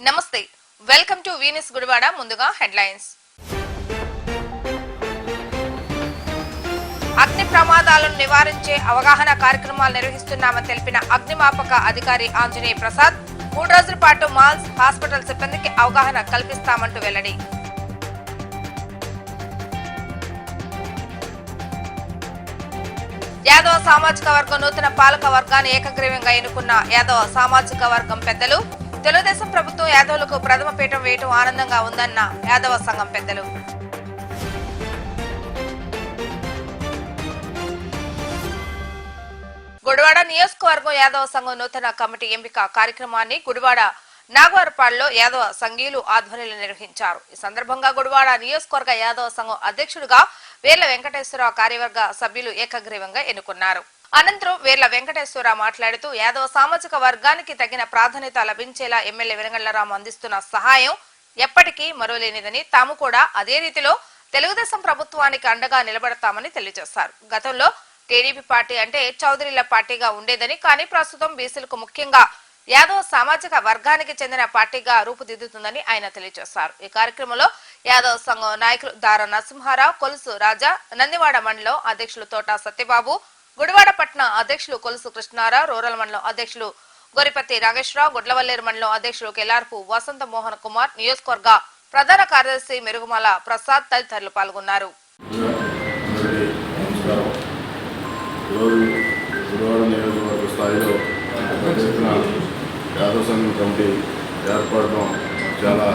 నమస్తే welcome to Venus Gudivada ముందుగా headlines అగ్ని ప్రమాదాలను నివారించే అవగాహన కార్యక్రమాలు నిర్వహిస్తున్నామని తెలిపిన అగ్నిమాపక అధికారి ఆంజనేయ ప్రసాద్ మూడు రోజుల పాటు మాల్స్ హాస్పిటల్ సిబ్బందికి అవగాహన కల్పిస్తామంటూ వెల్లడి. యాదవ సామాజిక వర్గం నూతన పాలక వర్గాన్ని ఏకగ్రీవంగా ఎన్నుకున్న యాదవ సామాజిక వర్గం పెద్దలు తెలుగుదేశం ప్రభుత్వం యాదవులకు ప్రథమ పీఠం వేయటం ఆనందంగా ఉందన్న యాదవ సంఘం పెద్దలు. గుడివాడ నియోజకవర్గం యాదవ సంఘం నూతన కమిటీ ఎంపిక కార్యక్రమాన్ని గుడివాడ నాగవరపాడులో యాదవ సంఘీయులు ఆధ్వర్యంలో నిర్వహించారు. ఈ సందర్భంగా గుడివాడ నియోజకవర్గ యాదవ సంఘం అధ్యక్షుడిగా వేర్ల వెంకటేశ్వరరావు కార్యవర్గ సభ్యులు ఏకగ్రీవంగా ఎన్నుకున్నారు. అనంతరం వేర్ల వెంకటేశ్వరరావు మాట్లాడుతూ యాదవ సామాజిక వర్గానికి తగిన ప్రాధాన్యత లభించేలా ఎమ్మెల్యే వెనగళ్ళరాము అందిస్తున్న సహాయం ఎప్పటికీ మరోలేనిదని తాము కూడా అదే రీతిలో తెలుగుదేశం ప్రభుత్వానికి అండగా నిలబడతామని తెలియజేశారు. గతంలో టీడీపీ పార్టీ అంటే చౌదరిల పార్టీగా ఉండేదని కానీ ప్రస్తుతం బీసీలకు ముఖ్యంగా యాదవ్ సామాజిక వర్గానికి చెందిన పార్టీగా రూపుదిద్దుతుందని ఆయన తెలియజేశారు. ఈ కార్యక్రమంలో యాదవ్ సంఘం నాయకులు దారా నరసింహారావు కొలుసు రాజా నందివాడ మండలం అధ్యక్షులు తోట సత్యబాబు గుడివాడ పట్న అధ్యక్షులు కొలుసు కృష్ణారావు రూరల్ మండలం అధ్యక్షులు గొరిపతి నాగేశ్వరరావు గుడ్లవల్లేరు మండలం అధ్యక్షులు కెలార్పు వసంత మోహన్ కుమార్ నియోజకవర్గ ప్రధాన కార్యదర్శి మెరుగుమాల ప్రసాద్ తదితరులు పాల్గొన్నారు అందరికీ నమస్కారం ఈరోజు గురువారం నియోజకవర్గ స్థాయిలో పెద్ద ఎత్తున యాదవ సంఘం కమిటీ ఏర్పడడం చాలా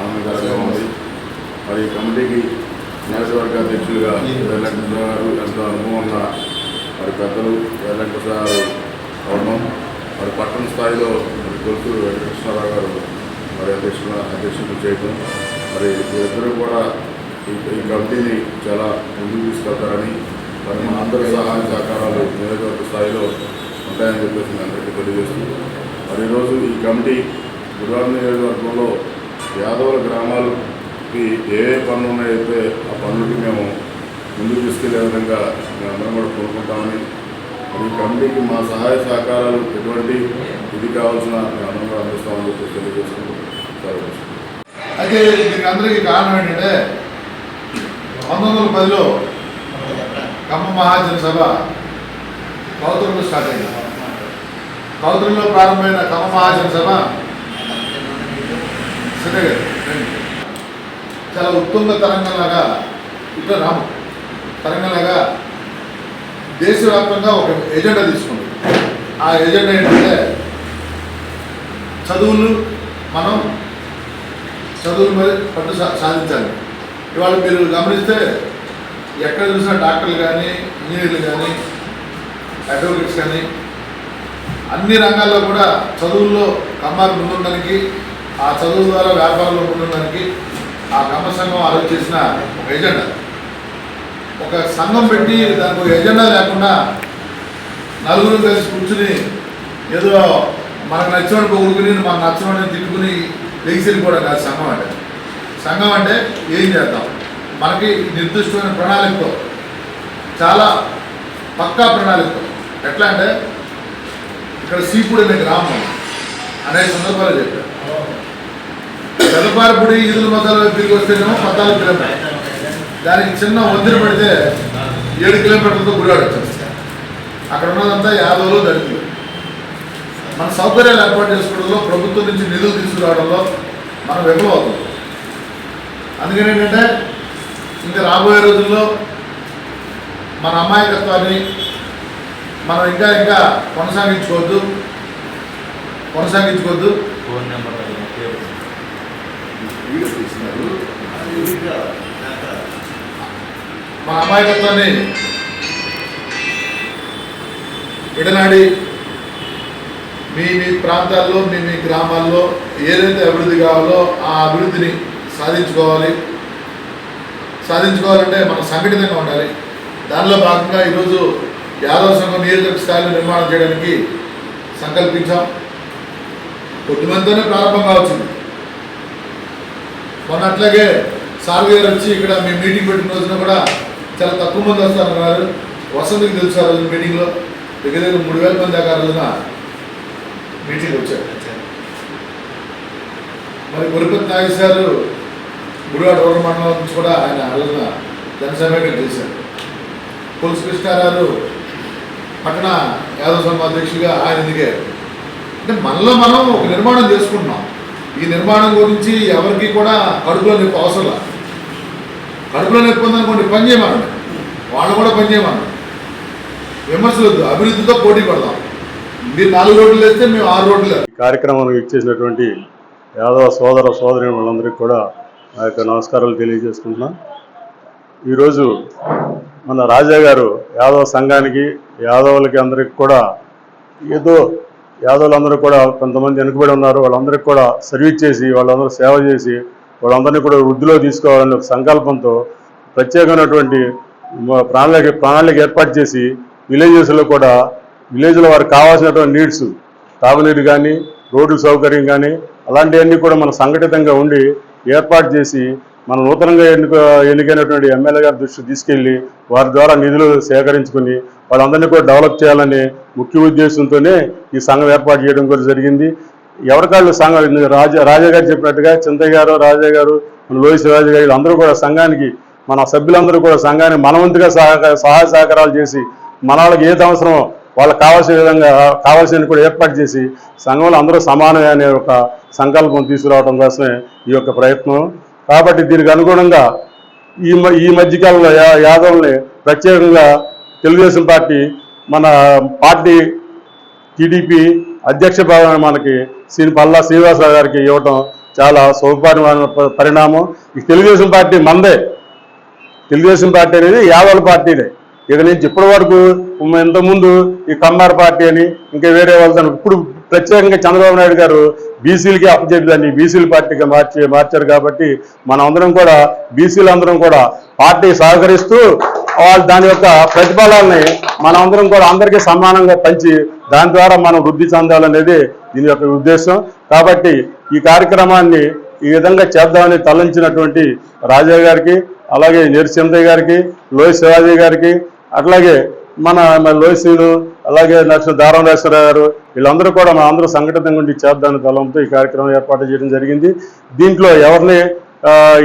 ఆనందకరంగా ఉంది. మరి ఈ కమిటీకి నియోజకవర్గ అధ్యక్షులుగా వెల్లంకృష్ణ గారు ఎంతో అనుభవం ఉన్న మరి పెద్దలు వెల్లంకృష్ణ గారు అవడం. మరి పట్టణ స్థాయిలో మరి కొలుసు వెంకటకృష్ణారావు గారు మరి అధ్యక్షుల అధ్యక్షులు చేయడం మరి వీరిద్దరూ కూడా ఈ ఈ కమిటీని చాలా ముందుకు తీసుకెళ్తారని మరి మా అందరి సహాయ సహకారాలు నియోజకవర్గ స్థాయిలో ఉంటాయని చెప్పేసి మీ అందరికీ తెలియజేస్తున్నాం. మరి ఈరోజు ఈ కమిటీ గురువారం నియోజకవర్గంలో యాదవుల గ్రామాలకి ఏ ఏ పనులు ఉన్నాయైతే ఆ పనులకి మేము ముందుకు తీసుకెళ్ళే విధంగా మేమందరం కూడా కోరుకుంటామని మరి ఈ కమిటీకి మా సహాయ సహకారాలు ఎటువంటి ఇది కావాల్సిన మేమందరం కూడా అందిస్తామని చెప్పి తెలియజేసుకుంటూ అయితే దీనికి అందరికీ కారణం ఏంటంటే పంతొమ్మిది వందల పదిలో కమ్మ మహాజన సభ కౌతరంలో స్టార్ట్ అయింది. కౌతరంలో ప్రారంభమైన కమ్మ మహాజన సభ చాలా ఉత్తుంగ తరంగంలాగా ఇట్లా రాము. తరంగంలాగా దేశవ్యాప్తంగా ఒక ఎజెండా తీసుకుంది. ఆ ఎజెండా ఏంటంటే చదువులు మనం చదువుల మీద పట్టు సా- సాధించాలి. ఇవాళ మీరు గమనిస్తే ఎక్కడ చూసినా డాక్టర్లు కానీ ఇంజనీర్లు కానీ అడ్వకేట్స్ కానీ అన్ని రంగాల్లో కూడా చదువుల్లో కమ్మారు ముందుండడానికి ఆ చదువు ద్వారా వ్యాపారంలో ముందుండడానికి ఆ కమ్మ సంఘం ఆలోచన చేసిన ఒక ఎజెండా. ఒక సంఘం పెట్టి దానికి ఒక ఎజెండా లేకుండా నలుగురు కలిసి కూర్చుని ఏదో మనకు నచ్చినోడు పొగుడుకుని మనకు నచ్చినోడిని తిట్టుకుని లెగిసి వెళ్ళిపోవడం కాదు సంఘం అంటే. సంఘం అంటే ఏం చేద్దాం? మనకి నిర్దిష్టమైన ప్రణాళికతో చాలా పక్కా ప్రణాళికతో. ఎట్లా అంటే ఇక్కడ సీపుడు అనే గ్రామం అనేక సందర్భాలు చెప్పారు. పెదపారపుడి ఈదుల మతాలు తిరిగి వస్తేనేమో పద్నాలుగు కిలోమీటర్లు. దానికి చిన్న వందిన పడితే ఏడు కిలోమీటర్లతో గుడివాడ అక్కడ ఉన్నదంతా యాదవులు దళితులు. మన సౌకర్యాలు ఏర్పాటు చేసుకోవడంలో ప్రభుత్వం నుంచి నిధులు తీసుకురావడంలో మనం విఫలమవుతుంది అందుకని ఏంటంటే ఇంకా రాబోయే రోజుల్లో మన అమాయకత్వాన్ని మనం ఇంకా ఇంకా కొనసాగించుకోవద్దు. కొనసాగించుకోవద్దు. ఫోన్ నెంబర్ మన అమాయకత్వాన్ని విడనాడి మీ మీ ప్రాంతాల్లో మీ మీ గ్రామాల్లో ఏదైతే అభివృద్ధి కావాలో ఆ అభివృద్ధిని సాధించుకోవాలి. సాధించుకోవాలంటే మనం సంఘటితంగా ఉండాలి. దానిలో భాగంగా ఈరోజు యాదవ సంఘం నియోజక స్థాయిలో నిర్మాణం చేయడానికి సంకల్పించాం. కొద్దిమందితోనే ప్రారంభం కావచ్చింది మొన్న అట్లాగే సార్ గారు వచ్చి ఇక్కడ మేము మీటింగ్ పెట్టిన రోజున కూడా చాలా తక్కువ మంది వస్తారన్నారు వసంతకి తెలుసు ఆ రోజు మీటింగ్లో దగ్గర దగ్గర మూడు వేల మంది దాకా ఆ రోజున మీటింగ్ వచ్చారు. మరి గురుపతి నాగేశ్ గారు గుడివాడ రూరల్ మండలం నుంచి కూడా ఆయన ఆ రోజున చేశారు పులుసు కృష్ణారావు పట్టణ యాదవ సంఘ అధ్యక్షుడిగా ఆయన దిగారు అంటే మనలో మనం ఒక నిర్మాణం చేసుకుంటున్నాం. ఈ నిర్మాణం గురించి ఎవరికి కూడా కడుపులో నొప్పి అవసరం కడుపులో నొప్పి ఉందనుకోండి పని చేయమనండి వాళ్ళు కూడా పని చేయమనండి విమర్శలు అభివృద్ధితో పోటీ పడదాం. మీరు నాలుగు రోడ్లు వేస్తే మేము ఆరు రోడ్లు కార్యక్రమాలు కార్యక్రమానికి ఇచ్చేసినటువంటి యాదవ సోదర సోదరి వాళ్ళందరికీ కూడా నా యొక్క నమస్కారాలు తెలియజేసుకుంటున్నా. ఈరోజు మన రాజా గారు యాదవ సంఘానికి యాదవులకి అందరికి కూడా ఏదో యాదవులందరూ కూడా కొంతమంది వెనుకబడి ఉన్నారు. వాళ్ళందరికీ కూడా సర్వీస్ చేసి వాళ్ళందరూ సేవ చేసి వాళ్ళందరినీ కూడా వృద్ధిలో తీసుకోవాలనే ఒక సంకల్పంతో ప్రత్యేకమైనటువంటి ప్రణాళిక ప్రణాళిక ఏర్పాటు చేసి విలేజెస్లో కూడా విలేజ్లో వారికి కావాల్సినటువంటి నీడ్స్ తాగునీరు కానీ రోడ్డు సౌకర్యం కానీ అలాంటివన్నీ కూడా మన సంఘటితంగా ఉండి ఏర్పాటు చేసి మన నూతనంగా ఎన్నిక ఎన్నికైనటువంటి ఎమ్మెల్యే గారి దృష్టికి తీసుకెళ్ళి వారి ద్వారా నిధులు సేకరించుకుని వాళ్ళందరినీ కూడా డెవలప్ చేయాలనే ముఖ్య ఉద్దేశంతోనే ఈ సంఘం ఏర్పాటు చేయడం కూడా జరిగింది. ఎవరికాళ్ళు సంఘం? రాజా రాజా గారు చెప్పినట్టుగా చింతయ్య గారు రాజా గారు మన లోహిత్ రాజు గారు వీళ్ళందరూ కూడా సంఘానికి మన సభ్యులందరూ కూడా సంఘానికి మనవంతుగా సహకార సహాయ సహకారాలు చేసి మన వాళ్ళకి ఏది అవసరమో వాళ్ళకి కావాల్సిన విధంగా కావాల్సిన కూడా ఏర్పాటు చేసి సంఘంలో అందరూ సమానమే అనే ఒక సంకల్పం తీసుకురావడం కోసమే ఈ యొక్క ప్రయత్నం. కాబట్టి దీనికి అనుగుణంగా ఈ మ- ఈ మధ్యకాలంలో యా ప్రత్యేకంగా తెలుగుదేశం పార్టీ మన పార్టీ టీడీపీ అధ్యక్ష భావన మనకి శ్రీ పల్లా శ్రీనివాసరావు గారికి ఇవ్వటం చాలా సౌకర్యమైన పరిణామం. ఈ తెలుగుదేశం పార్టీ మందే. తెలుగుదేశం పార్టీ అనేది యాదవ్ పార్టీనే ఇక నుంచి ఇప్పటి వరకు ఇంతకుముందు ఈ కమ్మార్ పార్టీ అని ఇంకా వేరే వాళ్ళతో ఇప్పుడు ప్రత్యేకంగా చంద్రబాబు నాయుడు గారు బీసీలకి అప్పచెప్పి దాన్ని బీసీల పార్టీగా మార్చి మార్చారు కాబట్టి మన అందరం కూడా బీసీలు అందరం కూడా పార్టీ సహకరిస్తూ వాళ్ళు దాని యొక్క ప్రతిఫలాన్ని మన అందరం కూడా అందరికీ సమానంగా పంచి దాని ద్వారా మనం వృద్ధి చెందాలనేది దీని యొక్క ఉద్దేశం. కాబట్టి ఈ కార్యక్రమాన్ని ఈ విధంగా చేద్దామని తలంచినటువంటి రాజా గారికి అలాగే నరసింహయ్య గారికి లోయ శివాజీ గారికి అట్లాగే మన లోయసీలు అలాగే నక్షత్ర దారంరాశ్వరరావు గారు వీళ్ళందరూ కూడా మన అందరూ సంఘటితంగా ఉండి చేద్దాని తలంతో ఈ కార్యక్రమం ఏర్పాటు చేయడం జరిగింది. దీంట్లో ఎవరిని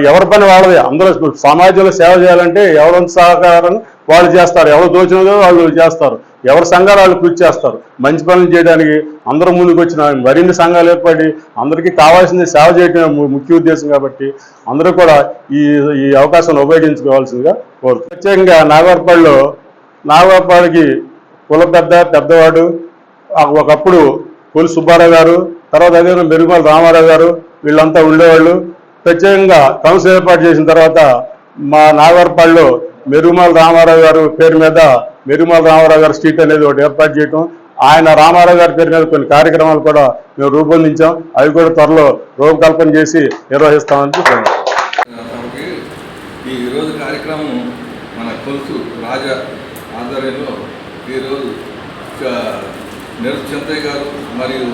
ఎవరి పని వాళ్ళది. అందరూ సమాజంలో సేవ చేయాలంటే ఎవరి సహకారం వాళ్ళు చేస్తారు. ఎవరు దోచినదో వాళ్ళు చేస్తారు. ఎవరి సంఘాలు వాళ్ళు కృషి చేస్తారు. మంచి పనులు చేయడానికి అందరూ ముందుకు వచ్చిన మరిన్ని సంఘాలు ఏర్పడి అందరికీ కావాల్సింది సేవ చేయడం ముఖ్య ఉద్దేశం కాబట్టి అందరూ కూడా ఈ ఈ అవకాశాన్ని ఉపయోగించుకోవాల్సిందిగా కోరుతున్నాను ప్రత్యేకంగా నాగవరపల్లిలో నాగవరపల్లికి కుల పెద్ద పెద్దవాడు ఒకప్పుడు కొలి సుబ్బారావు గారు తర్వాత అదే మెరుగుమల రామారావు గారు వీళ్ళంతా ఉండేవాళ్ళు. ప్రత్యేకంగా కౌన్సిల్ ఏర్పాటు చేసిన తర్వాత మా నాగవరపల్లిలో మెరుగుమల రామారావు గారు పేరు మీద మెరుగుమల రామారావు గారు స్ట్రీట్ అనేది ఒకటి ఏర్పాటు చేయటం. ఆయన రామారావు గారి పేరు మీద కొన్ని కార్యక్రమాలు కూడా మేము రూపొందించాం. అవి కూడా త్వరలో రూపకల్పన చేసి నిర్వహిస్తామని చెప్పాను ఈరోజు కార్యక్రమం మన కొలుసు రాజా ఆధ్వర్యంలో ఈరోజు నెరు చింతయ్య గారు మరియు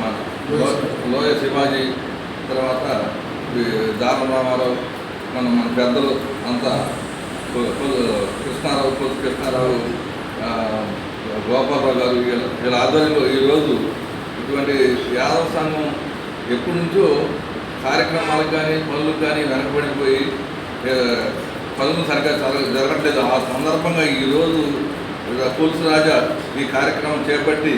మన లోయ శివాజీ. తర్వాత దారం రామారావు మన మన పెద్దలు అంతా కృష్ణారావు కొలుసు కృష్ణారావు గోపాలరావు గారు వీళ్ళ ఆధ్వర్యంలో ఈరోజు ఇటువంటి యాదవ సంఘం ఎప్పటి నుంచో కార్యక్రమాలకు కానీ పనులకు కానీ వెనకబడిపోయి పనులు సరిగ్గా జరగట్లేదు. ఆ సందర్భంగా ఈరోజు తులసి రాజా ఈ కార్యక్రమం చేపట్టి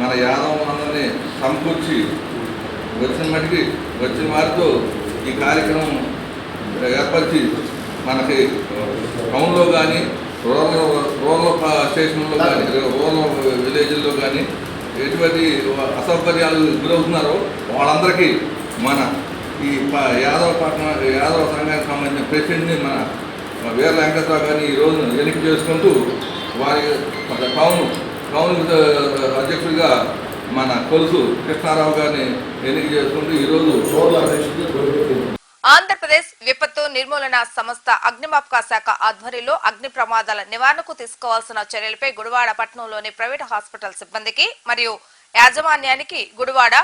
మన యాదవులందరినీ సమకూర్చి వచ్చిన మటుకి వచ్చిన వారితో ఈ కార్యక్రమం ఏర్పరిచి మనకి టౌన్లో కానీ రూరల్ రూరల్ స్టేషన్లో కానీ రూరల్ విలేజ్లో కానీ ఎటువంటి అసౌకర్యాలు గురవుతున్నారో వాళ్ళందరికీ మన ఈ యాదవ పట్టణ యాదవ సంఘానికి సంబంధించిన ప్రెసిడెంట్ని మన వీర వెంకటరావు గారిని ఈ రోజు ఎన్నిక చేసుకుంటూ వారి టౌన్ టౌన్ అధ్యక్షుడిగా మన కొలుసు కృష్ణారావు గారిని ఎన్నిక చేసుకుంటూ ఈరోజు ఆంధ్రప్రదేశ్ విపత్తు నిర్మూలన సంస్థ అగ్నిమాపక శాఖ ఆధ్వర్యంలో అగ్ని ప్రమాదాల నివారణకు తీసుకోవాల్సిన చర్యలపై గుడివాడ పట్టణంలోని ప్రైవేట్ హాస్పిటల్ సిబ్బందికి మరియు యాజమాన్యానికి గుడివాడ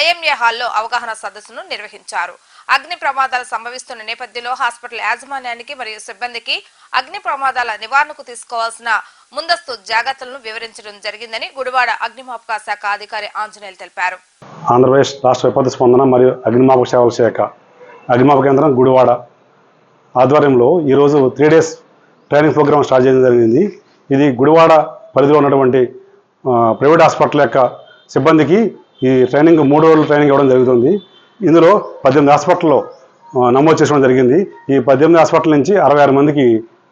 ఐఎంఏ హాల్లో అవగాహన సదస్సును నిర్వహించారు. అగ్ని ప్రమాదాలు సంభవిస్తున్న నేపథ్యంలో హాస్పిటల్ యాజమాన్యానికి మరియు సిబ్బందికి అగ్ని ప్రమాదాల నివారణకు తీసుకోవాల్సిన ముందస్తు జాగ్రత్తలను వివరించడం జరిగిందని గుడివాడ అగ్నిమాపక శాఖ అధికారి ఆంజనేయులు తెలిపారు. ఆంధ్రప్రదేశ్ రాష్ట్ర విపత్తు స్పందన మరియు అగ్నిమాపక సేవల శాఖ అగ్నిమాప కేంద్రం గుడివాడ ఆధ్వర్యంలో ఈరోజు three days training program start చేయడం జరిగింది. ఇది గుడివాడ పరిధిలో ఉన్నటువంటి ప్రైవేట్ హాస్పిటల్ యొక్క సిబ్బందికి ఈ ట్రైనింగ్ మూడు రోజులు ట్రైనింగ్ ఇవ్వడం జరుగుతుంది. ఇందులో పద్దెనిమిది హాస్పిటల్లో నమోదు చేసుకోవడం జరిగింది. ఈ పద్దెనిమిది హాస్పిటల్ నుంచి అరవై ఆరు మందికి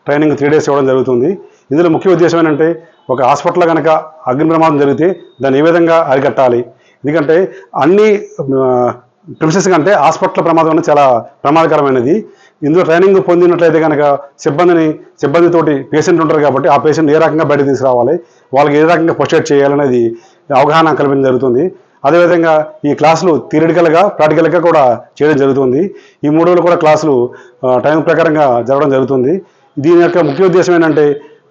ట్రైనింగ్ త్రీ డేస్ ఇవ్వడం జరుగుతుంది. ఇందులో ముఖ్య ఉద్దేశం ఏంటంటే ఒక హాస్పిటల్ కనుక అగ్ని ప్రమాదం జరిగితే దాన్ని ఏ విధంగా అరికట్టాలి? ఎందుకంటే అన్ని ప్రిమిసెస్ కంటే హాస్పిటల్ ప్రమాదం అనేది చాలా ప్రమాదకరమైనది. ఇందులో ట్రైనింగ్ పొందినట్లయితే కనుక సిబ్బందిని సిబ్బందితోటి పేషెంట్ ఉంటారు కాబట్టి ఆ పేషెంట్ ఏ రకంగా బయట తీసుకురావాలి వాళ్ళకి ఏ రకంగా ప్రొసెట్ చేయాలనేది అవగాహన కల్పించడం జరుగుతుంది. అదేవిధంగా ఈ క్లాసులు థియరిటికల్గా ప్రాక్టికల్గా కూడా చేయడం జరుగుతుంది. ఈ మూడు రోజులు కూడా క్లాసులు టైం ప్రకారంగా జరగడం జరుగుతుంది. దీని యొక్క ముఖ్య ఉద్దేశం ఏంటంటే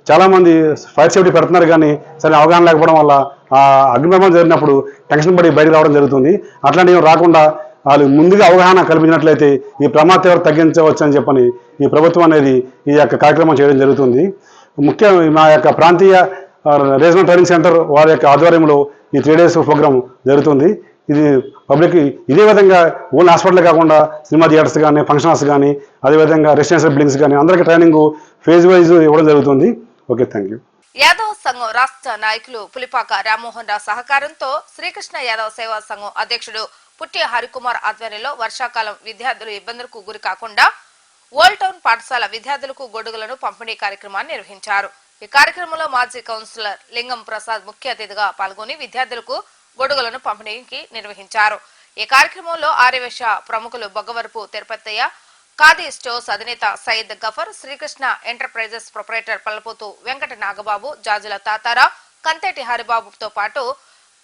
చాలామంది ఫైర్ సేఫ్టీ పెడుతున్నారు కానీ సరే అవగాహన లేకపోవడం వల్ల ఆ అగ్నిప్రమాదం జరిగినప్పుడు టెన్షన్ పడి బయటకు రావడం జరుగుతుంది. అట్లాంటివి రాకుండా వాళ్ళు ముందుగా అవగాహన కల్పించినట్లయితే ఈ ప్రమాద తీవ్రత తగ్గించవచ్చు అని చెప్పని ఈ ప్రభుత్వం అనేది ఈ యొక్క కార్యక్రమం చేయడం జరుగుతుంది. ముఖ్య మా యొక్క ప్రాంతీయ రీజనల్ ట్రైనింగ్ సెంటర్ వారి యొక్క ఆధ్వర్యంలో ఈ త్రీ డేస్ ప్రోగ్రామ్ జరుగుతుంది. ఇది పబ్లిక్ ఇదే విధంగా ఓన్ హాస్పిటల్ కాకుండా సినిమా థియేటర్స్ కానీ ఫంక్షన్ హాల్స్ కానీ అదేవిధంగా రెసిడెన్షియల్ బిల్డింగ్స్ కానీ అందరికీ ట్రైనింగ్ ఫేజ్ వైజ్ ఇవ్వడం జరుగుతుంది. Okay thank you. యాదవ్ సంఘం రాష్ట్ర నాయకులు పులిపాక రామ్మోహన్ రావు సహకారంతో శ్రీకృష్ణ యాదవ్ సేవా సంఘం అధ్యక్షుడు పుట్టి హరికుమార్ ఆధ్వర్యంలో వర్షాకాలం విద్యార్థులు ఇబ్బందులకు గురి కాకుండా ఓల్డ్ టౌన్ పాఠశాల విద్యార్థులకు గొడుగులను పంపిణీ కార్యక్రమాన్ని నిర్వహించారు. ఈ కార్యక్రమంలో మాజీ కౌన్సిలర్ లింగం ప్రసాద్ ముఖ్య అతిథిగా పాల్గొని విద్యార్థులకు గొడుగులను పంపిణీకి నిర్వహించారు. ఈ కార్యక్రమంలో ఆర్యవేశ ప్రముఖులు బొగ్గవరపు తిరుపతయ్య ఖాదీ స్టోర్స్ అధినేత సయ్యద్ గఫర్ శ్రీకృష్ణ ఎంటర్ప్రైజెస్ ప్రొపరేటర్ పల్లపోతు వెంకట నాగబాబు జాజుల తాతారా కంతేటి హరిబాబుతో పాటు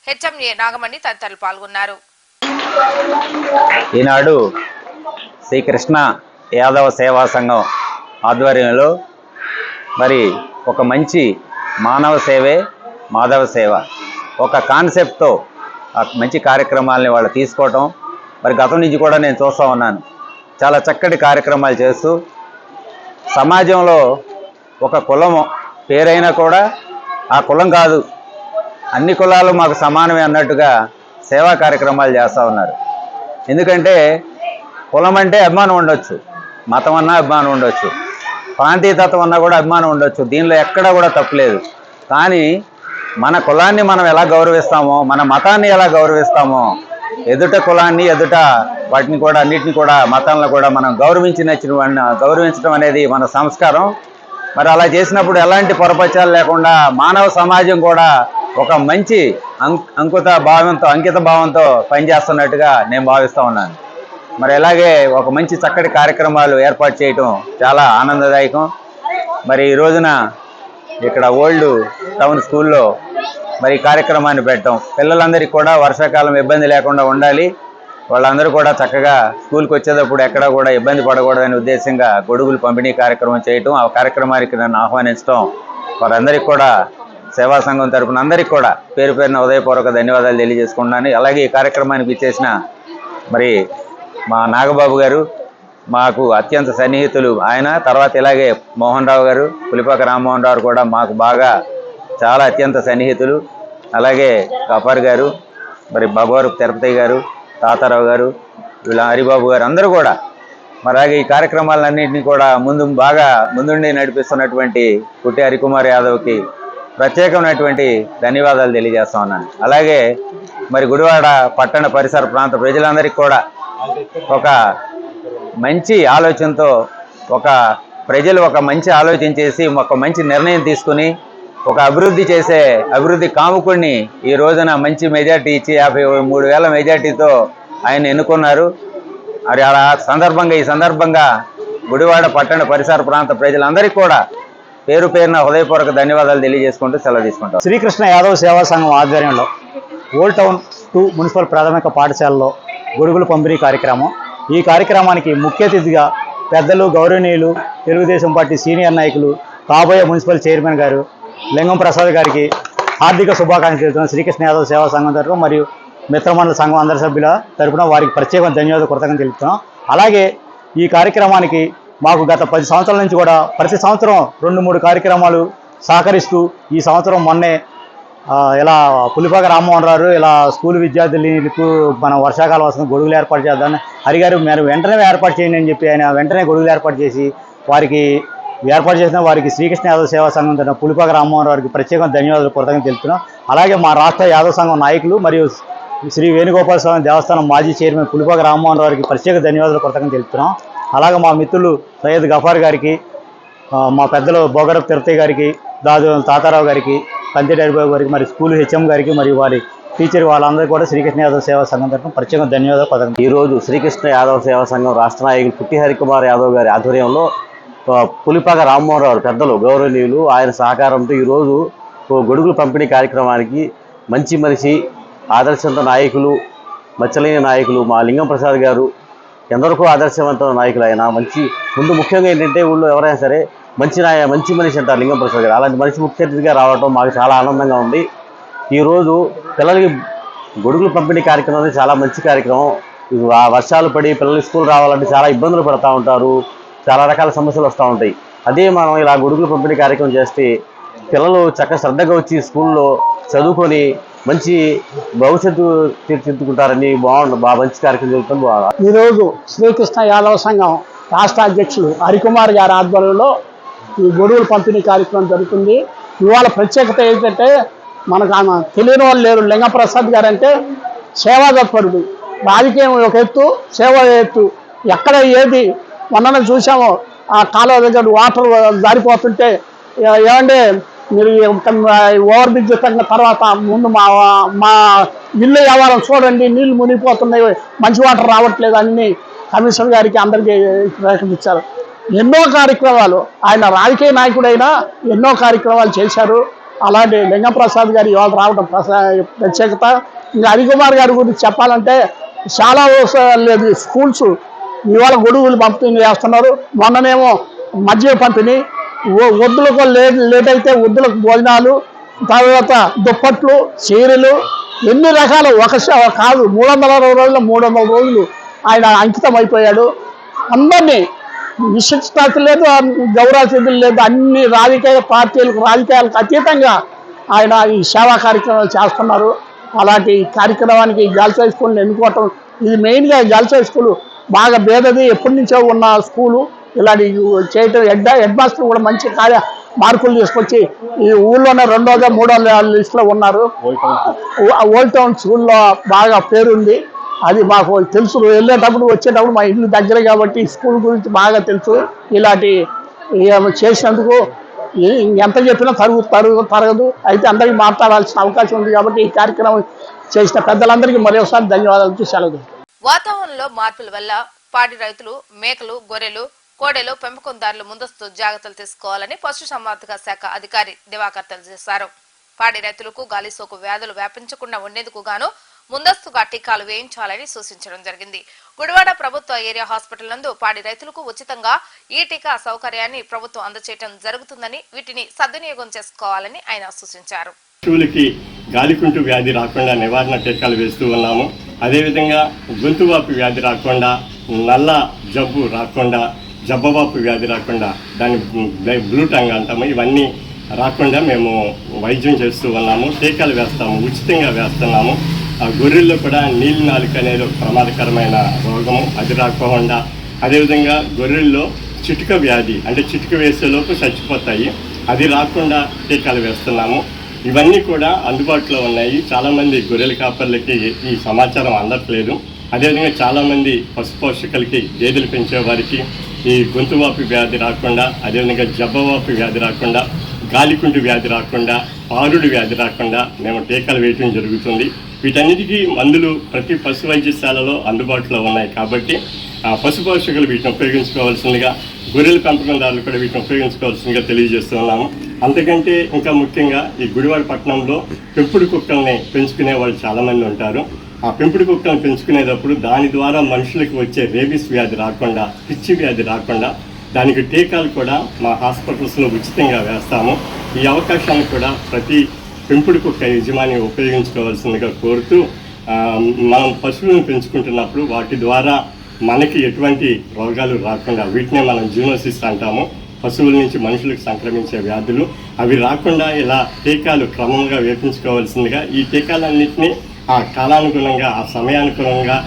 హెచ్ఎంఏ నాగమణి తదితరులు పాల్గొన్నారు. ఈనాడు శ్రీకృష్ణ యాదవ సేవా సంఘం ఆధ్వర్యంలో మరి ఒక మంచి మానవ సేవే మాధవ సేవ. ఒక కాన్సెప్ట్తో ఆ మంచి కార్యక్రమాలని వాళ్ళు తీసుకోవటం. మరి గతం నుంచి కూడా నేను చూస్తూ ఉన్నాను. చాలా చక్కటి కార్యక్రమాలు చేస్తూ సమాజంలో ఒక కులం పేరైనా కూడా ఆ కులం కాదు. అన్ని కులాలు మాకు సమానమే అన్నట్టుగా సేవా కార్యక్రమాలు చేస్తూ ఉన్నారు. ఎందుకంటే కులం అంటే అభిమానం ఉండొచ్చు. మతం అన్నా అభిమానం ఉండొచ్చు. ప్రాంతీయతత్వం అన్నా కూడా అభిమానం ఉండొచ్చు. దీనిలో ఎక్కడా కూడా తప్పులేదు కానీ మన కులాన్ని మనం ఎలా గౌరవిస్తామో మన మతాన్ని ఎలా గౌరవిస్తామో ఎదుట కులాన్ని ఎదుట వాటిని కూడా అన్నిటిని కూడా మతాలను కూడా మనం గౌరవించిన గౌరవించడం అనేది మన సంస్కారం. మరి అలా చేసినప్పుడు ఎలాంటి పొరపచాలు లేకుండా మానవ సమాజం కూడా ఒక మంచి అంకుత భావంతో అంకిత భావంతో పనిచేస్తున్నట్టుగా నేను భావిస్తూ ఉన్నాను. మరి అలాగే ఒక మంచి చక్కటి కార్యక్రమాలు ఏర్పాటు చేయటం చాలా ఆనందదాయకం. మరి ఈ రోజున ఇక్కడ ఓల్డ్ టౌన్ స్కూల్లో మరి కార్యక్రమాన్ని పెట్టడం పిల్లలందరికీ కూడా వర్షాకాలం ఇబ్బంది లేకుండా ఉండాలి. వాళ్ళందరూ కూడా చక్కగా స్కూల్కి వచ్చేటప్పుడు ఎక్కడా కూడా ఇబ్బంది పడకూడదనే ఉద్దేశంగా గొడుగులు పంపిణీ కార్యక్రమం చేయటం ఆ కార్యక్రమానికి నన్ను ఆహ్వానించడం వారందరికీ కూడా సేవా సంఘం తరపున అందరికీ కూడా పేరు పేరున ఉదయపూర్వక ధన్యవాదాలు తెలియజేసుకుంటున్నాను. అలాగే ఈ కార్యక్రమానికి ఇచ్చేసిన మరి మా నాగబాబు గారు మాకు అత్యంత సన్నిహితులు ఆయన తర్వాత ఇలాగే మోహన్ రావు గారు పులిపాక రామ్మోహన్ రావు కూడా మాకు బాగా చాలా అత్యంత సన్నిహితులు. అలాగే గఫార్ గారు మరి బగవారు తిరుపతి గారు తాతారావు గారు వీళ్ళ హరిబాబు గారు అందరూ కూడా మరి అలాగే ఈ కార్యక్రమాలన్నింటినీ కూడా ముందు బాగా ముందుండి నడిపిస్తున్నటువంటి పుట్టి హరికుమార్ యాదవ్కి ప్రత్యేకమైనటువంటి ధన్యవాదాలు తెలియజేస్తా ఉన్నాను. అలాగే మరి గుడివాడ పట్టణ పరిసర ప్రాంత ప్రజలందరికీ కూడా ఒక మంచి ఆలోచనతో ఒక ప్రజలు ఒక మంచి ఆలోచన చేసి ఒక మంచి నిర్ణయం తీసుకుని ఒక అభివృద్ధి చేసే అభివృద్ధి కాముకుడిని ఈ రోజున మంచి మెజార్టీ ఇచ్చి యాభై మూడు వేల మెజార్టీతో ఆయన ఎన్నుకున్నారు. మరి అలా సందర్భంగా ఈ సందర్భంగా గుడివాడ పట్టణ పరిసర ప్రాంత ప్రజలందరికీ కూడా పేరు పేరున హృదయపూర్వక ధన్యవాదాలు తెలియజేసుకుంటూ సెలవు తీసుకుంటాం. శ్రీకృష్ణ యాదవ్ సేవా సంఘం ఆధ్వర్యంలో ఓల్డ్ టౌన్ టూ మున్సిపల్ ప్రాథమిక పాఠశాలలో గొడుగులు పంపిణీ కార్యక్రమం. ఈ కార్యక్రమానికి ముఖ్య అతిథిగా పెద్దలు గౌరవనీయులు తెలుగుదేశం పార్టీ సీనియర్ నాయకులు కాబోయే మున్సిపల్ చైర్మన్ గారు లింగం ప్రసాద్ గారికి హార్దిక శుభాకాంక్షలు తెలుపుతున్నాం శ్రీకృష్ణ యాదవ్ సేవా సంఘం తరఫున మరియు మిత్రమండల సంఘం అందరి సభ్యుల తరఫున వారికి ప్రత్యేక ధన్యవాదాలు కృతజ్ఞతలు తెలుపుతున్నాం. అలాగే ఈ కార్యక్రమానికి మాకు గత పది సంవత్సరాల నుంచి కూడా ప్రతి సంవత్సరం రెండు మూడు కార్యక్రమాలు సహకరిస్తూ ఈ సంవత్సరం మొన్నే ఇలా పులిపాక రామ్మోహన్ రావు ఇలా స్కూల్ విద్యార్థులకు మన వర్షాకాలం వస్తుంది గొడుగులు ఏర్పాటు చేద్దామని అడిగారు మీరు వెంటనే ఏర్పాటు చేయండి అని చెప్పి ఆయన వెంటనే గొడుగులు ఏర్పాటు చేసి వారికి ఏర్పాటు చేసిన వారికి శ్రీకృష్ణ యాదవ సేవా సంఘం తన పులిపాక రామ్మోహన్ రావుకి ప్రత్యేకంగా ధన్యవాదాలు కృతజ్ఞతలు తెలుపుతున్నాం. అలాగే మా రాష్ట్ర యాదవ సంఘం నాయకులు మరియు శ్రీ వేణుగోపాల స్వామి దేవస్థానం మాజీ చైర్మన్ పులిపాక రామ్మోహన్ రావుకి ప్రత్యేక ధన్యవాదాలు కృతజ్ఞతలు తెలుపుతున్నాం. అలాగే మా మిత్రులు సయ్యద్ గఫార్ గారికి మా పెద్దలు బోగరపు తిరుపతి గారికి దాదు తాతారావు గారికి కంతి గారికి మరి స్కూల్ హెచ్ఎం గారికి మరియు వారి టీచర్ వాళ్ళందరూ కూడా శ్రీకృష్ణ యాదవ్ సేవా సంఘం తరఫున ప్రత్యేక ధన్యవాదాలు పథకం ఈరోజు శ్రీకృష్ణ యాదవ్ సేవా సంఘం రాష్ట్ర నాయకులు పుట్టి హరికుమార్ యాదవ్ గారి ఆధ్వర్యంలో పులిపాక రామ్మోహన్ రావు పెద్దలు గౌరవనీయులు ఆయన సహకారంతో ఈరోజు గొడుగులు గొడుగుల పంపిణీ కార్యక్రమానికి మంచి మనిషి ఆదర్శంత నాయకులు మచ్చలేని నాయకులు మా లింగం ప్రసాద్ గారు ఎందరికో ఆదర్శవంతమైన నాయకులు ఆయన మంచి ముందు ముఖ్యంగా ఏంటంటే ఊళ్ళో ఎవరైనా సరే మంచి నాయ మంచి మనిషి అంటారు లింగం ప్రసాద్ గారు. అలాంటి మనిషి ముఖ్య అతిథిగా రావడం మాకు చాలా ఆనందంగా ఉంది. ఈరోజు పిల్లలకి గొడుగులు పంపిణీ కార్యక్రమం అనేది చాలా మంచి కార్యక్రమం. ఇది వర్షాలు పడి పిల్లలు స్కూల్ రావాలంటే చాలా ఇబ్బందులు పడుతూ ఉంటారు. చాలా రకాల సమస్యలు వస్తూ ఉంటాయి. అదే మనం ఇలా గొడుగులు పంపిణీ కార్యక్రమం చేస్తే పిల్లలు చక్కగా శ్రద్ధగా వచ్చి స్కూల్లో చదువుకొని మంచి భవిష్యత్తు తీర్చిదిద్దుకుంటారని బాగుండు. బాగా మంచి కార్యక్రమం జరుగుతుంది. బాగా ఈరోజు శ్రీకృష్ణ యాదవ సంఘం రాష్ట్ర అధ్యక్షులు హరికుమార్ గారి ఆధ్వర్యంలో ఈ గొడుగుల పంపిణీ కార్యక్రమం జరుగుతుంది. ఇవాళ ప్రత్యేకత ఏంటంటే మనకు ఆమె తెలియని వాళ్ళు లేరు. లింగప్రసాద్ గారు అంటే సేవా తత్పరుడు రాజకీయం ఒక ఎత్తు సేవ ఎత్తు. ఎక్కడ ఏది మొన్న చూసామో ఆ కాలువ దగ్గర వాటర్ జారిపోతుంటే ఏమంటే మీరు ఒక ఓవర్ బ్రిడ్జ్ కట్టిన తర్వాత ముందు మా మా ఇల్లు వ్యవహారం చూడండి నీళ్ళు మునిగిపోతున్నాయి మంచి వాటర్ రావట్లేదు అన్ని కమిషనర్ గారికి అందరికీ ప్రకటించారు ఎన్నో కార్యక్రమాలు ఆయన రాజకీయ నాయకుడైనా ఎన్నో కార్యక్రమాలు చేశారు. అలాంటి లింగప్రసాద్ గారు ఇవాళ రావడం ప్రసా ప్రత్యేకత. ఇంకా హరికుమార్ గారి గురించి చెప్పాలంటే చాలా అవసరాలు లేదు. స్కూల్స్ ఇవాళ గొడుగులు పంపిణీ చేస్తున్నారు. మొన్ననేమో మద్య పంపిణీ వద్దులకు లేట్ లేట్ అయితే వద్దులకు భోజనాలు తర్వాత దుప్పట్లు చీరలు ఎన్ని రకాల? ఒక కాదు మూడు వందల అరవై రోజులు మూడు వందల రోజులు ఆయన అంకితం అయిపోయాడు అందరినీ విశిష్టత లేదు గౌరవతిథులు లేదు అన్ని రాజకీయ పార్టీలకు రాజకీయాలకు అతీతంగా ఆయన ఈ సేవా కార్యక్రమాలు చేస్తున్నారు. అలాంటి కార్యక్రమానికి గర్ల్స్ హై స్కూల్ని ఎన్నుకోవటం ఇది మెయిన్గా గర్ల్స్ హై స్కూల్ బాగా భేదది ఎప్పటి నుంచో ఉన్న స్కూలు. ఇలాంటి చేయటం హెడ్ హెడ్ మాస్టర్ కూడా మంచి కార్య మార్కులు తీసుకొచ్చి ఈ ఊళ్ళోనే రెండోదో మూడో లిస్టులో ఉన్నారు. ఓల్డ్ టౌన్ స్కూల్లో బాగా పేరుంది. అది మాకు తెలుసు. వెళ్ళేటప్పుడు వచ్చేటప్పుడు మా ఇల్లు దగ్గర కాబట్టి స్కూల్ గురించి బాగా తెలుసు. ఇలాంటి ఏం చేసినందుకు ఎంత చెప్పినా తరుగు తరుగు తరగదు. అయితే అందరికీ మాట్లాడాల్సిన అవకాశం ఉంది కాబట్టి ఈ కార్యక్రమం చేసిన పెద్దలందరికీ మరొకసారి ధన్యవాదాలు. సెలవు వాతావరణంలో మార్పుల వల్ల పాడి రైతులు మేకలు గొర్రెలు కోడెలు పెంపకందారులు ముందస్తు జాగ్రత్తలు తీసుకోవాలని పశుసంవర్ధక శాఖ అధికారి దివాకర్ తెలియజేశారు. పాడి రైతులకు గాలి సోకు వ్యాధులు వ్యాపించకుండా ఉండేందుకు గాను ముందస్తుగా టీకాలు వేయించాలని సూచించడం జరిగింది. గుడివాడ ప్రభుత్వ ఏరియా హాస్పిటల్ నందు పాడి రైతులకు ఉచితంగా ఈ టీకా సౌకర్యాన్ని ప్రభుత్వం అందచేయడం జరుగుతుందని వీటిని సద్వినియోగం చేసుకోవాలని ఆయన సూచించారు. పశువులకి గాలికుంటు వ్యాధి రాకుండా నివారణ టీకాలు వేస్తూ ఉన్నాము. అదేవిధంగా గొంతువాపు వ్యాధి రాకుండా నల్ల జబ్బు రాకుండా జబ్బవాపు వ్యాధి రాకుండా దాన్ని బ్లై- బ్లూ టంగ్ అంటాము ఇవన్నీ రాకుండా మేము వైద్యం చేస్తూ ఉన్నాము టీకాలు వేస్తాము ఉచితంగా వేస్తున్నాము. ఆ గొర్రెల్లో కూడా నీళ్ళు నాలుక అనేది ఒక ప్రమాదకరమైన రోగము అది రాకుండా. అదేవిధంగా గొర్రెల్లో చిటుక వ్యాధి అంటే చిటుక వేసేలోపు చచ్చిపోతాయి అది రాకుండా టీకాలు వేస్తున్నాము. ఇవన్నీ కూడా అందుబాటులో ఉన్నాయి. చాలామంది గొర్రెల కాపర్లకి ఈ సమాచారం అందట్లేదు. అదేవిధంగా చాలామంది పశు పోషకులకి గేదెలు పెంచే వారికి ఈ గొంతువాపు వ్యాధి రాకుండా అదేవిధంగా జబ్బవాపు వ్యాధి రాకుండా గాలికుంటు వ్యాధి రాకుండా ఆరుడు వ్యాధి రాకుండా మేము టీకాలు వేయటం జరుగుతుంది. వీటన్నిటికీ మందులు ప్రతి పశు వైద్యశాలలో అందుబాటులో ఉన్నాయి కాబట్టి ఆ పశు పోషకులు వీటిని ఉపయోగించుకోవాల్సిందిగా గొర్రెల పెంపకందారులు కూడా వీటిని ఉపయోగించుకోవాల్సిందిగా తెలియజేస్తున్నాము అంతకంటే ఇంకా ముఖ్యంగా ఈ గుడివాడ పట్టణంలో పెంపుడు కుక్కల్ని పెంచుకునే వాళ్ళు చాలామంది ఉంటారు. ఆ పెంపుడు కుక్కను పెంచుకునేటప్పుడు దాని ద్వారా మనుషులకు వచ్చే రేబీస్ వ్యాధి రాకుండా పిచ్చి వ్యాధి రాకుండా దానికి టీకాలు కూడా మా హాస్పిటల్స్లో ఉచితంగా వేస్తాము. ఈ అవకాశాన్ని కూడా ప్రతి పెంపుడు కుక్క యజమాని ఉపయోగించుకోవాల్సిందిగా కోరుతూ మనం పశువులను పెంచుకుంటున్నప్పుడు వాటి ద్వారా మనకి ఎటువంటి రోగాలు రాకుండా వీటినే మనం జూనోసిస్ అంటాము. పశువుల నుంచి మనుషులకు సంక్రమించే వ్యాధులు. అవి రాకుండా ఇలా టీకాలు క్రమంగా వేపించుకోవాల్సిందిగా ఈ టీకాలన్నింటినీ ఆ కాలానుగుణంగా ఆ సమయానుగుణంగా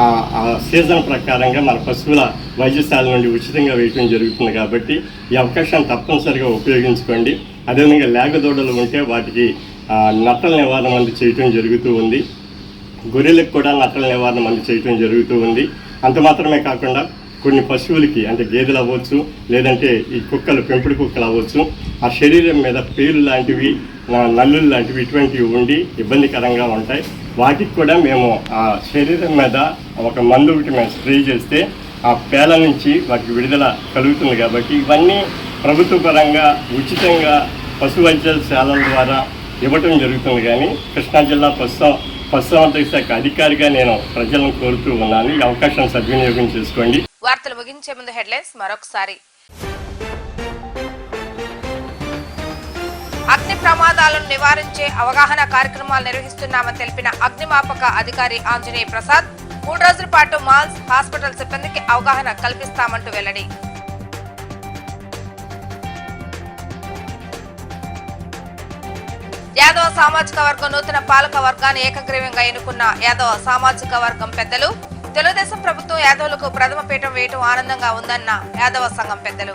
ఆ ఆ సీజన్ ప్రకారంగా మన పశువుల వైద్యశాల నుండి ఉచితంగా వేయటం జరుగుతుంది కాబట్టి ఈ అవకాశాన్ని తప్పనిసరిగా ఉపయోగించుకోండి. అదేవిధంగా లేగదూడలు ఉంటే వాటికి నట్టల నివారణ మందు చేయటం జరుగుతూ ఉంది. గొర్రెలకు కూడా నట్టల నివారణ మందు చేయటం జరుగుతూ ఉంది. అంత మాత్రమే కాకుండా కొన్ని పశువులకి అంటే గేదెలు అవ్వచ్చు లేదంటే ఈ కుక్కలు పెంపుడు కుక్కలు అవ్వచ్చు ఆ శరీరం మీద పేలు లాంటివి నల్లులు లాంటివి ఇటువంటివి ఉండి ఇబ్బందికరంగా ఉంటాయి. వాటికి కూడా మేము ఆ శరీరం మీద ఒక మందు ఒకటి మేము స్ప్రే చేస్తే ఆ పేల నుంచి వాటికి విడుదల కలుగుతుంది కాబట్టి ఇవన్నీ ప్రభుత్వ పరంగా ఉచితంగా పశు వైద్యశాలల ద్వారా ఇవ్వటం జరుగుతుంది కానీ కృష్ణా జిల్లా పశు పశుసంవర్ధక శాఖ అధికారిగా నేను ప్రజలను కోరుతూ ఉన్నాను. ఈ అవకాశం సద్వినియోగం చేసుకోండి. వార్తలు ముగించే ముందు హెడ్లైన్స్ మరొకసారి. అగ్ని ప్రమాదాలను నివారించే అవగాహన కార్యక్రమాలు నిర్వహిస్తున్నామని తెలిపిన అగ్నిమాపక అధికారి ఆంజనేయ ప్రసాద్ మూడు రోజుల పాటు మాల్స్ హాస్పిటల్ సిబ్బందికి అవగాహన కల్పిస్తామంటూ వెల్లడి. యాదవ సామాజిక వర్గం నూతన పాలక వర్గాన్ని ఏకగ్రీవంగా ఎన్నుకున్న యాదవ సామాజిక వర్గం పెద్దలు తెలుగుదేశం ప్రభుత్వం యాదవులకు ప్రథమ పీఠం వేయటం ఆనందంగా ఉందన్న యాదవ సంఘం పెద్దలు.